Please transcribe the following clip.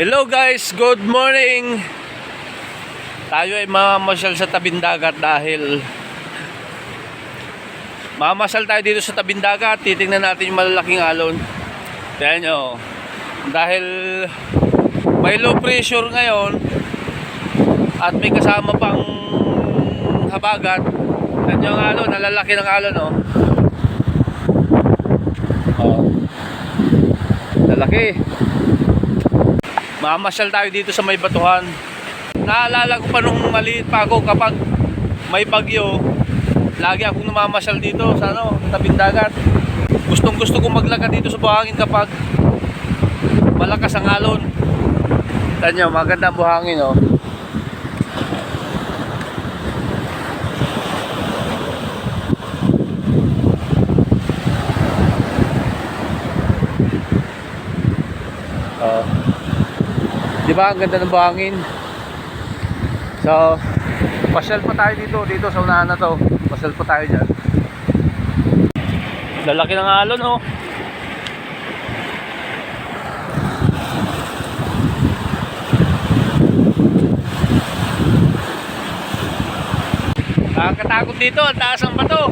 Hello guys, good morning. Tayo ay mamasyal sa tabing dagat dahil mamasyal tayo dito sa tabing dagat. Titingnan natin yung malalaking alon. Tingnan nyo. Dahil may low pressure ngayon at may kasama pang habagat. Tingnan nyo alon, nalalaki ng alon oh. Oh. Lalaki. Mamasyal tayo dito sa may batuhan. Naalala ko pa nung maliit pa ako kapag may bagyo, lagi akong namamasyal dito sa ano, tabing dagat. Gustong gusto kong maglakad dito sa buhangin kapag malakas ang alon. Tanyo, maganda ang buhangin oh. Oh. Di ba? Ang ganda ng buhangin. So, pasyal pa tayo dito. Dito sa unahan na to. Pasyal pa tayo dyan. Lalaki ng alon, oh. Nakakatakot dito. Ang taas ng bato.